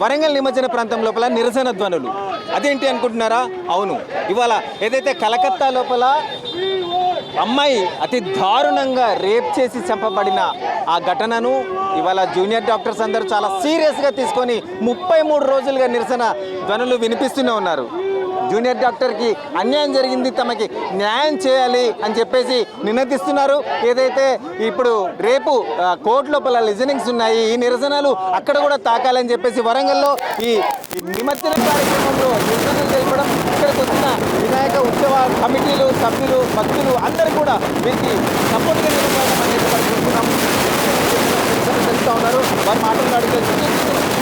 వరంగల్ నిమజ్జన ప్రాంతం లోపల నిరసన ధ్వనులు. అదేంటి అనుకుంటున్నారా? అవును. ఇవాళ ఏదైతే కలకత్తా లోపల అమ్మాయి అతి దారుణంగా రేప్ చేసి చంపబడిన ఆ ఘటనను ఇవాళ జూనియర్ డాక్టర్స్ అందరూ చాలా సీరియస్గా తీసుకొని ముప్పై మూడు రోజులుగా నిరసన ధ్వనులు వినిపిస్తూనే ఉన్నారు. జూనియర్ డాక్టర్కి అన్యాయం జరిగింది తమకి న్యాయం చేయాలి అని చెప్పేసి నినదిస్తున్నారు. ఏదైతే ఇప్పుడు రేపు కోర్టు లోపల లిజనింగ్స్ ఉన్నాయి ఈ నిరసనలు అక్కడ కూడా తాకాలని చెప్పేసి వరంగల్లో ఈ నిమజ్జన కార్యక్రమంలో నిరసనలు తెలపడం ఇక్కడికి వచ్చిన వినాయక ఉత్సవ కమిటీలు సభ్యులు భక్తులు అందరూ కూడా వీరికి సపోర్ట్గా నిలబడడం అనేది మనం తెలుస్తూ ఉన్నారు. వారు మాటలు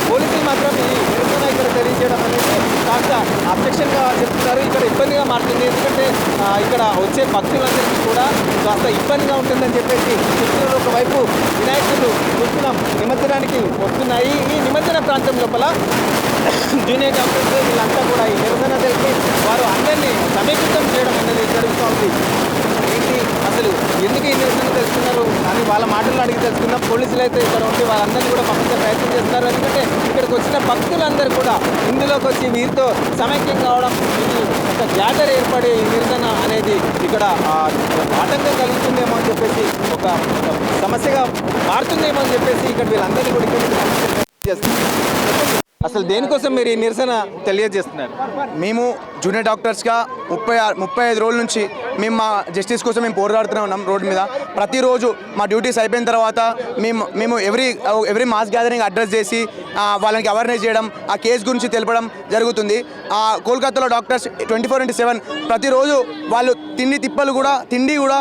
పోలీసులు మాత్రం ఈ నిరసన ఇక్కడ తెలియజేయడం అనేది కాస్త అబ్జెక్షన్గా చెప్తున్నారు. ఇక్కడ ఇబ్బందిగా మారుతుంది. ఎందుకంటే ఇక్కడ వచ్చే భక్తులందరికీ కూడా కాస్త ఇబ్బందిగా ఉంటుందని చెప్పేసి చెప్తున్నారు ఒకవైపు వినాయకులు చూస్తున్నాం నిమజ్జనానికి వస్తున్నాయి. ఈ నిమజ్జన ప్రాంతం లోపల జూనియర్ డాక్టర్స్ వీళ్ళంతా కూడా ఈ నిరసన తెలిపి వారు అందరినీ సమీకృతం చేయడం అనేది జరుగుతూ ఉంది. ఏంటి? అసలు ఎందుకు ఈ నిరసన తెలుస్తున్నారు అని వాళ్ళ మాటలు అడిగి తెలుసుకుందాం. పోలీసులు అయితే ఇక్కడ ఉండి వాళ్ళందరినీ కూడా పంపించే ప్రయత్నం చేస్తున్నారు. ఎందుకంటే ఇక్కడికి వచ్చిన భక్తులందరూ కూడా ఇందులోకి వచ్చి వీరితో సమైక్యం కావడం ఇది ఒక గ్యాదర్ ఏర్పడే నిరసన అనేది ఇక్కడ ఆటంకం కలుగుతుందేమో అని చెప్పేసి ఒక సమస్యగా మారుతుందేమో అని చెప్పేసి ఇక్కడ వీళ్ళందరినీ కూడా ఇక్కడ అసలు దేనికోసం మీరు ఈ నిరసన తెలియజేస్తున్నారు? మేము జూనియర్ డాక్టర్స్గా ముప్పై ఆరు ముప్పై ఐదు రోజుల నుంచి మేము మా జస్టిస్ కోసం మేము పోరాడుతూనే ఉన్నాం రోడ్డు మీద. ప్రతిరోజు మా డ్యూటీస్ అయిపోయిన తర్వాత మేము మేము every every mass gathering address చేసి వాళ్ళకి అవేర్నెస్ చేయడం ఆ కేసు గురించి తెలపడం జరుగుతుంది. ఆ కోల్కతాలో doctors twenty four into seven ప్రతిరోజు వాళ్ళు తిండి తిప్పలు కూడా తిండి కూడా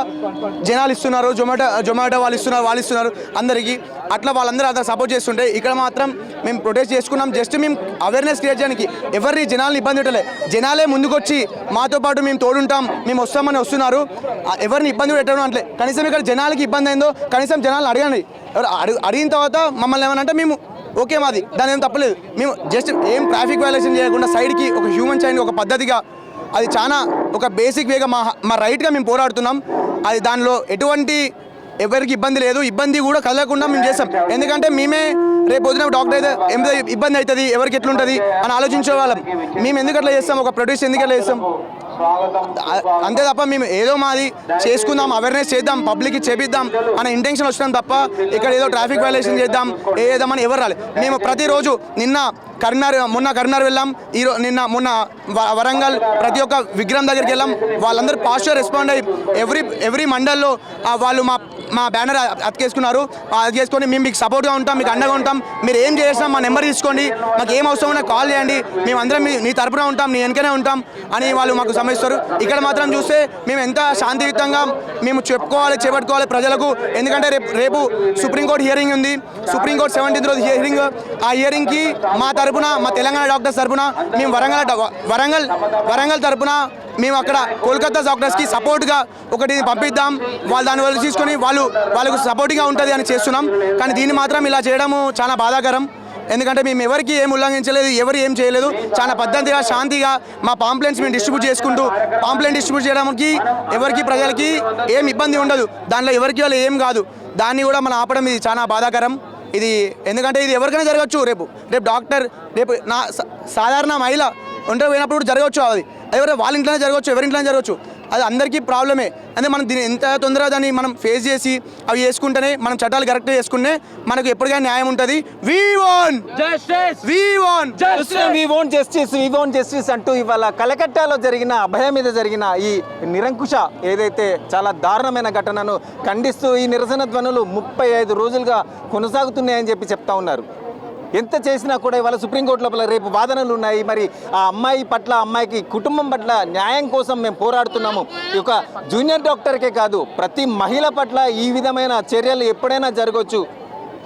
జనాలు ఇస్తున్నారు జొమాటో జొమాటో వాళ్ళు ఇస్తున్నారు వాళ్ళు ఇస్తున్నారు అందరికీ. అట్లా వాళ్ళందరూ అతను సపోర్ట్ చేస్తుంటే ఇక్కడ మాత్రం మేము ప్రొటెస్ట్ చేసుకున్నాం. జస్ట్ మేము అవేర్నెస్ క్రియేట్ చేయడానికి ఎవరిని జనాలను ఇబ్బంది పెట్టలే. జనాలే ముందుకొచ్చి మాతో పాటు మేము తోడుంటాం మేము వస్తామని వస్తున్నారు. ఎవరిని ఇబ్బంది పెట్టడం అంటే కనీసం ఇక్కడ జనాలకి ఇబ్బంది అయిందో కనీసం జనాలు అడగండి. ఎవరు అడిగి అడిగిన తర్వాత మమ్మల్ని ఏమనంటే మేము ఓకే మాది దాని ఏం తప్పలేదు. మేము జస్ట్ ఏం ట్రాఫిక్ వైలేషన్ చేయకుండా సైడ్కి ఒక హ్యూమన్ చైన్ ఒక పద్ధతిగా అది చాలా ఒక బేసిక్ వేగా మా మా రైట్గా మేము పోరాడుతున్నాం. అది దానిలో ఎటువంటి ఎవరికి ఇబ్బంది లేదు ఇబ్బంది కూడా కలగకుండా మేము చేస్తాం. ఎందుకంటే మేమే రేపు పొద్దున డాక్టర్ అయితే ఎంత ఇబ్బంది అవుతుంది? ఎవరికి ఎట్లుంటుంది? అని ఆలోచించే వాళ్ళం. మేము ఎందుకు అట్లా చేస్తాం? ఒక ప్రొడ్యూస్ ఎందుకు అట్లా చేస్తాం? అంతే తప్ప మేము ఏదో మాది చేసుకుందాం అవేర్నెస్ చేద్దాం పబ్లిక్కి చేపిద్దాం అనే ఇంటెన్షన్ వచ్చినాం తప్ప ఇక్కడ ఏదో ట్రాఫిక్ వైలేషన్ చేద్దాం ఏదేమని ఎవరు రాలేదు మేము ప్రతిరోజు నిన్న కరీంనగర్ మొన్న కరీంనగర్ వెళ్ళాం. ఈరో నిన్న మొన్న వ- వరంగల్ ప్రతి ఒక్క విగ్రహం దగ్గరికి వెళ్ళాం. వాళ్ళందరూ పాజిటివ్ రెస్పాండ్ అయ్యి ఎవ్రీ ఎవ్రీ మండల్లో వాళ్ళు మా మా బ్యానర్ అతికేసుకున్నారు. అతికేసుకొని మేము మీకు సపోర్ట్గా ఉంటాం మీకు అండగా ఉంటాం. మీరు ఏం చేసినా మా నెంబర్ తీసుకోండి. మాకు ఏం అవసరం ఉన్నా కాల్ చేయండి. మేము అందరం మీ నీ తరపున ఉంటాం నీ వెనకనే ఉంటాం అని వాళ్ళు మాకు సమయిస్తారు ఇక్కడ మాత్రం చూస్తే మేము ఎంత శాంతియుతంగా మేము చెప్పుకోవాలి చేపట్టుకోవాలి ప్రజలకు. ఎందుకంటే రేపు రేపు సుప్రీంకోర్టు హియరింగ్ ఉంది. సుప్రీంకోర్టు సెవెంటీన్త్ రోజు హియరింగ్ ఆ హియరింగ్కి మా తరపున మా తెలంగాణ డాక్టర్స్ తరపున మేము వరంగల్ డ- వరంగల్ వరంగల్ తరపున మేము అక్కడ కోల్కతా డాక్టర్స్కి సపోర్ట్గా ఒకటి పంపిద్దాం. వాళ్ళు దాని వల్ల తీసుకొని వాళ్ళు వాళ్ళకు సపోర్ట్గా ఉంటుంది అని చేస్తున్నాం. కానీ దీన్ని మాత్రం ఇలా చేయడము చాలా బాధాకరం. ఎందుకంటే మేము ఎవరికి ఏం ఉల్లంఘించలేదు ఎవరు ఏం చేయలేదు. చాలా పద్ధతిగా శాంతిగా మా పాంప్లెంట్స్ మేము డిస్ట్రిబ్యూట్ చేసుకుంటూ పాంప్లెంట్ డిస్ట్రిబ్యూట్ చేయడానికి ఎవరికి ప్రజలకి ఏం ఇబ్బంది ఉండదు. దాంట్లో ఎవరికి వాళ్ళు ఏం కాదు. దాన్ని కూడా మనం ఆపడం ఇది చాలా బాధాకరం. ఇది ఎందుకంటే ఇది ఎవరికైనా జరగచ్చు. రేపు రేపు డాక్టర్ రేపు నా సాధారణ మహిళ ఒంటరి పోయినప్పుడు జరగవచ్చు అది. ఎవరు వాళ్ళ ఇంట్లోనే జరగవచ్చు ఎవరి ఇంట్లోనే జరగవచ్చు. అది అందరికీ ప్రాబ్లమే. అంటే మనం దీన్ని ఎంత తొందరగా దాన్ని మనం ఫేస్ చేసి అవి చేసుకుంటేనే మనం చట్టాలు కరెక్ట్గా చేసుకుంటే మనకు ఎప్పటికైనా న్యాయం ఉంటుంది. We want we want we want justice we want justice అంటూ ఇవాళ కలకట్టాలో జరిగిన అభయ మీద జరిగిన ఈ నిరంకుశ ఏదైతే చాలా దారుణమైన ఘటనను ఖండిస్తూ ఈ నిరసన ధ్వనులు ముప్పై ఐదు రోజులుగా కొనసాగుతున్నాయని చెప్పి చెప్తా ఉన్నారు. ఎంత చేసినా కూడా ఇవాళ సుప్రీంకోర్టు లోపల రేపు వాదనలు ఉన్నాయి. మరి ఆ అమ్మాయి పట్ల అమ్మాయికి కుటుంబం పట్ల న్యాయం కోసం మేము పోరాడుతున్నాము. ఈ యొక్క జూనియర్ డాక్టర్కే కాదు ప్రతి మహిళ పట్ల ఈ విధమైన చర్యలు ఎప్పుడైనా జరగవచ్చు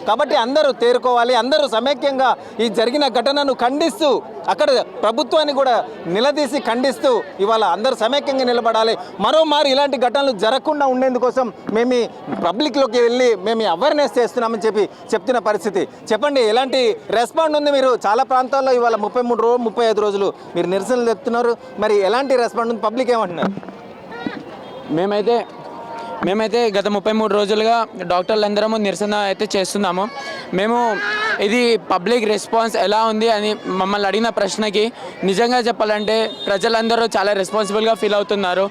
కాబట్టి అందరూ తేరుకోవాలి అందరూ సమైక్యంగా ఈ జరిగిన ఘటనను ఖండిస్తూ అక్కడ ప్రభుత్వాన్ని కూడా నిలదీసి ఖండిస్తూ ఇవాళ అందరూ సమైక్యంగా నిలబడాలి. మరోమారు ఇలాంటి ఘటనలు జరగకుండా ఉండేందుకోసం మేము పబ్లిక్లోకి వెళ్ళి మేము అవేర్నెస్ చేస్తున్నామని చెప్పి చెప్తున్న పరిస్థితి. చెప్పండి ఎలాంటి రెస్పాండ్ ఉంది మీరు? చాలా ప్రాంతాల్లో ఇవాళ ముప్పై మూడు రోజు ముప్పై ఐదు రోజులు మీరు నిరసనలు చెప్తున్నారు. మరి ఎలాంటి రెస్పాండ్ ఉంది? పబ్లిక్ ఏమంటున్నారు? మేమైతే మేమైతే గత ముప్పై మూడు రోజులుగా డాక్టర్లు అందరము నిరసన అయితే చేస్తున్నాము. మేము ఇది పబ్లిక్ రెస్పాన్స్ ఎలా ఉంది అని మమ్మల్ని అడిగిన ప్రశ్నకి నిజంగా చెప్పాలంటే ప్రజలందరూ చాలా రెస్పాన్సిబుల్గా ఫీల్ అవుతున్నారు.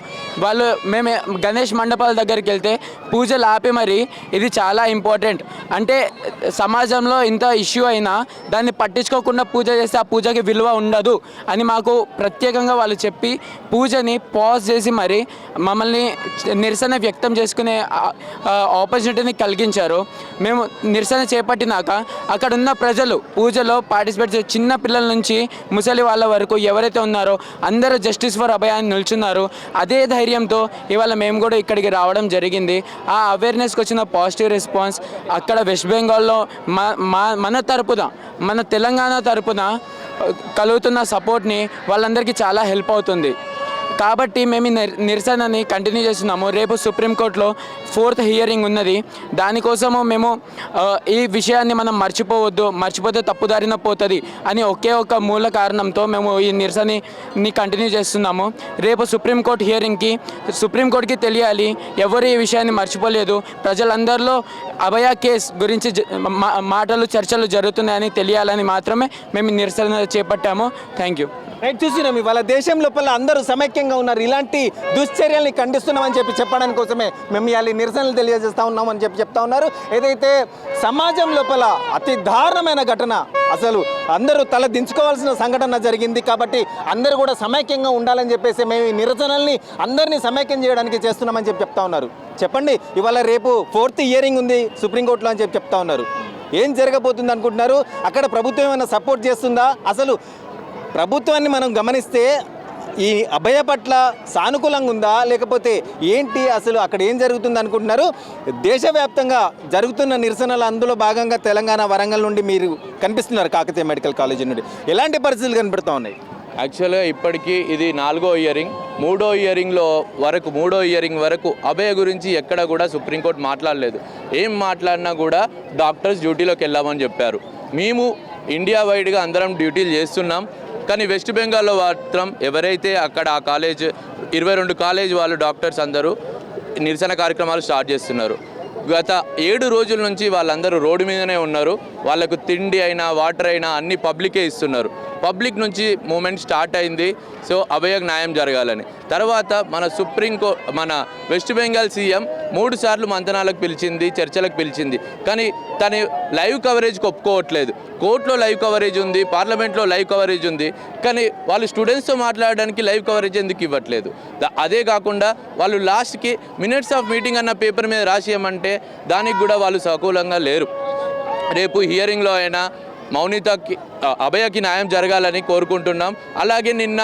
వాళ్ళు మేము గణేష్ మండపాల దగ్గరికి వెళ్తే పూజలు ఆపి మరి ఇది చాలా ఇంపార్టెంట్. అంటే సమాజంలో ఇంత ఇష్యూ అయినా దాన్ని పట్టించుకోకుండా పూజ చేస్తే ఆ పూజకి విలువ ఉండదు అని మాకు ప్రత్యేకంగా వాళ్ళు చెప్పి పూజని పాజ్ చేసి మరి మమ్మల్ని నిరసన వ్యక్తం చేసుకునే ఆపర్చునిటీని కలిగించారు. మేము నిరసన చేపట్టినాక అక్కడ ఉన్న ప్రజలు పూజలో పార్టిసిపేట్ చేసే చిన్న పిల్లల నుంచి ముసలి వాళ్ళ వరకు ఎవరైతే ఉన్నారో అందరూ జస్టిస్ ఫర్ అభయాన్ని నిల్చున్నారు. అదే ధైర్యంతో ఇవాళ మేము కూడా ఇక్కడికి రావడం జరిగింది. ఆ అవేర్నెస్కి వచ్చిన పాజిటివ్ రెస్పాన్స్ అక్కడ వెస్ట్ బెంగాల్లో మా మా మన తరపున మన తెలంగాణ తరపున కలుగుతున్న సపోర్ట్ని వాళ్ళందరికీ చాలా హెల్ప్ అవుతుంది. కాబట్టి మేము నిర్- నిరసనని కంటిన్యూ చేస్తున్నాము. రేపు సుప్రీంకోర్టులో ఫోర్త్ హియరింగ్ ఉన్నది. దానికోసము మేము ఈ విషయాన్ని మనం మర్చిపోవద్దు. మర్చిపోతే తప్పుదారిన పోతుంది అని ఒకే ఒక మూల కారణంతో మేము ఈ నిరసనని కంటిన్యూ చేస్తున్నాము. రేపు సుప్రీంకోర్టు హియరింగ్కి సుప్రీంకోర్టుకి తెలియాలి. ఎవరు ఈ విషయాన్ని మర్చిపోలేదు. ప్రజలందరిలో అభయ కేస్ గురించి జ- మా- మాటలు చర్చలు జరుగుతున్నాయని తెలియాలని మాత్రమే మేము నిరసన చేపట్టాము. థ్యాంక్ యూ రైట్ చూసినాం ఇవాళ దేశం లోపల అందరూ సమైక్యంగా ఉన్నారు. ఇలాంటి దుశ్చర్యల్ని ఖండిస్తున్నామని చెప్పి చెప్పడానికి కోసమే మేము ఇవాళ నిరసనలు తెలియజేస్తా ఉన్నామని చెప్పి చెప్తా ఉన్నారు. ఏదైతే సమాజం లోపల అతి దారుణమైన ఘటన అసలు అందరూ తల దించుకోవాల్సిన సంఘటన జరిగింది కాబట్టి అందరూ కూడా సమైక్యంగా ఉండాలని చెప్పేసి మేము ఈ నిరసనల్ని అందరినీ సమైక్యం చేయడానికి చేస్తున్నామని చెప్పి చెప్తా ఉన్నారు. చెప్పండి ఇవాళ రేపు ఫోర్త్ ఇయరింగ్ ఉంది సుప్రీంకోర్టులో అని చెప్పి చెప్తా ఉన్నారు. ఏం జరగబోతుంది అనుకుంటున్నారు? అక్కడ ప్రభుత్వం ఏమైనా సపోర్ట్ చేస్తుందా? అసలు ప్రభుత్వాన్ని మనం గమనిస్తే ఈ అభయ పట్ల సానుకూలంగా ఉందా? లేకపోతే ఏంటి అసలు అక్కడ ఏం జరుగుతుంది అనుకుంటున్నారు? దేశవ్యాప్తంగా జరుగుతున్న నిరసనలు అందులో భాగంగా తెలంగాణ వరంగల్ నుండి మీరు కనిపిస్తున్నారు కాకతీయ మెడికల్ కాలేజీ నుండి. ఎలాంటి పరిస్థితులు కనబడుతూ ఉన్నాయి? యాక్చువల్గా ఇప్పటికీ ఇది నాలుగో ఇయరింగ్. మూడో ఇయరింగ్లో వరకు మూడో ఇయరింగ్ వరకు అభయ గురించి ఎక్కడ కూడా సుప్రీంకోర్టు మాట్లాడలేదు. ఏం మాట్లాడినా కూడా డాక్టర్స్ డ్యూటీలోకి వెళ్ళామని చెప్పారు. మేము ఇండియా వైడ్గా అందరం డ్యూటీలు చేస్తున్నాం. కానీ వెస్ట్ బెంగాల్లో మాత్రం ఎవరైతే అక్కడ ఆ కాలేజ్ ఇరవై రెండు కాలేజ్ వాళ్ళు డాక్టర్స్ అందరూ నిరసన కార్యక్రమాలు స్టార్ట్ చేస్తున్నారు. గత ఏడు రోజుల నుంచి వాళ్ళందరూ రోడ్డు మీదనే ఉన్నారు. వాళ్ళకు తిండి అయినా వాటర్ అయినా అన్ని పబ్లికే ఇస్తున్నారు. పబ్లిక్ నుంచి మూమెంట్ స్టార్ట్ అయింది. సో అభయకు న్యాయం జరగాలని. తర్వాత మన సుప్రీం కో మన వెస్ట్ బెంగాల్ సీఎం మూడు సార్లు మంతనాలకు పిలిచింది చర్చలకు పిలిచింది. కానీ తను లైవ్ కవరేజ్కి ఒప్పుకోవట్లేదు. కోర్టులో లైవ్ కవరేజ్ ఉంది పార్లమెంట్లో లైవ్ కవరేజ్ ఉంది. కానీ వాళ్ళు స్టూడెంట్స్తో మాట్లాడడానికి లైవ్ కవరేజ్ ఎందుకు ఇవ్వట్లేదు? అదే కాకుండా వాళ్ళు లాస్ట్కి మినిట్స్ ఆఫ్ మీటింగ్ అన్న పేపర్ మీద రాసేయమంటే దానికి కూడా వాళ్ళు సకూలంగా లేరు. రేపు హియరింగ్లో అయినా మౌనితకి అభయకి న్యాయం జరగాలని కోరుకుంటున్నాం. అలాగే నిన్న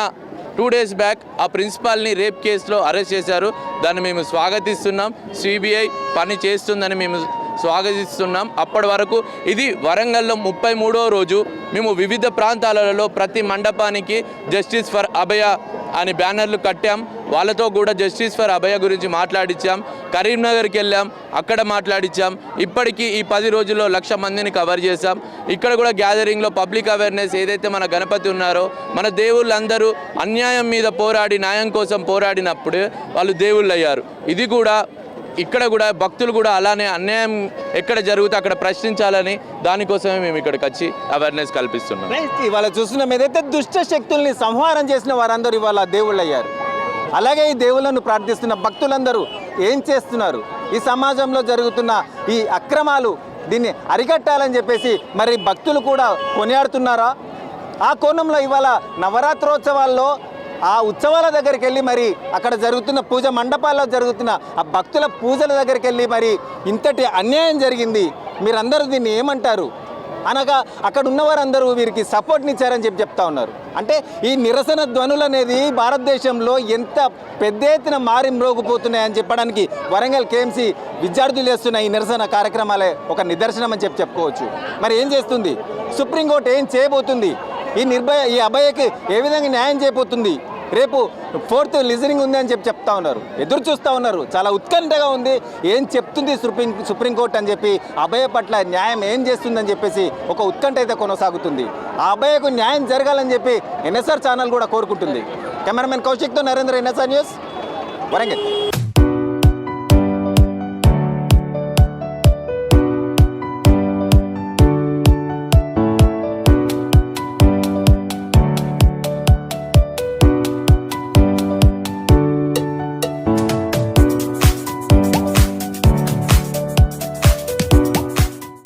టూ డేస్ బ్యాక్ ఆ ప్రిన్సిపాల్ని రేప్ కేసులో అరెస్ట్ చేశారు. దాన్ని మేము స్వాగతిస్తున్నాం. సిబిఐ పని చేస్తుందని మేము స్వాగతిస్తున్నాం. అప్పటి వరకు ఇది వరంగల్లో ముప్పై మూడో రోజు మేము వివిధ ప్రాంతాలలో ప్రతి మండపానికి జస్టిస్ ఫర్ అభయ అని బ్యానర్లు కట్టాం. వాళ్ళతో కూడా జస్టిస్ ఫర్ అభయ గురించి మాట్లాడించాం కరీంనగర్కి వెళ్ళాం అక్కడ మాట్లాడించాం ఇప్పటికీ ఈ పది రోజుల్లో లక్ష మందిని కవర్ చేశాం. ఇక్కడ కూడా గ్యాదరింగ్లో పబ్లిక్ అవేర్నెస్ ఏదైతే మన గణపతి ఉన్నారో మన దేవుళ్ళందరూ అన్యాయం మీద పోరాడి న్యాయం కోసం పోరాడినప్పుడు వాళ్ళు దేవుళ్ళు అయ్యారు ఇది కూడా ఇక్కడ కూడా భక్తులు కూడా అలానే అన్యాయం ఎక్కడ జరుగుతే అక్కడ ప్రశ్నించాలని దానికోసమే మేము ఇక్కడికి వచ్చి అవేర్నెస్ కల్పిస్తున్నాం. ఇవాళ చూస్తున్నాం ఏదైతే దుష్ట శక్తుల్ని సంహారం చేసిన వారందరూ ఇవాళ దేవుళ్ళు అయ్యారు. అలాగే ఈ దేవుళ్ళను ప్రార్థిస్తున్న భక్తులందరూ ఏం చేస్తున్నారు? ఈ సమాజంలో జరుగుతున్న ఈ అక్రమాలు దీన్ని అరికట్టాలని చెప్పేసి మరి భక్తులు కూడా కొనియాడుతున్నారా? ఆ కోణంలో ఇవాళ నవరాత్రోత్సవాల్లో ఆ ఉత్సవాల దగ్గరికి వెళ్ళి మరి అక్కడ జరుగుతున్న పూజ మండపాల్లో జరుగుతున్న ఆ భక్తుల పూజల దగ్గరికి వెళ్ళి మరి ఇంతటి అన్యాయం జరిగింది. మీరందరూ దీన్ని ఏమంటారు? అనగా అక్కడ ఉన్నవారందరూ వీరికి సపోర్ట్ని ఇచ్చారని చెప్పి చెప్తా ఉన్నారు. అంటే ఈ నిరసన ధ్వనులు అనేది భారతదేశంలో ఎంత పెద్ద ఎత్తున మారి మ్రోగిపోతున్నాయని చెప్పడానికి వరంగల్ కేఎంసీ విద్యార్థులు చేస్తున్న ఈ నిరసన కార్యక్రమాలే ఒక నిదర్శనం అని చెప్పి చెప్పుకోవచ్చు. మరి ఏం చేస్తుంది? సుప్రీంకోర్టు ఏం చేయబోతుంది? ఈ నిర్భయ ఈ అభయకి ఏ విధంగా న్యాయం చేయబోతుంది? రేపు ఫోర్త్ లిజనింగ్ ఉంది అని చెప్పి చెప్తా ఉన్నారు. ఎదురు చూస్తూ ఉన్నారు. చాలా ఉత్కంఠగా ఉంది. ఏం చెప్తుంది సుప్రీం సుప్రీంకోర్టు అని చెప్పి అభయ పట్ల న్యాయం ఏం చేస్తుందని చెప్పేసి ఒక ఉత్కంఠ అయితే కొనసాగుతుంది. ఆ అభయకు న్యాయం జరగాలని చెప్పి ఎన్ఎస్ఆర్ ఛానల్ కూడా కోరుకుంటుంది. కెమెరామెన్ కౌశిక్తో నరేంద్ర ఎన్ఎస్ఆర్ న్యూస్ వరంగల్.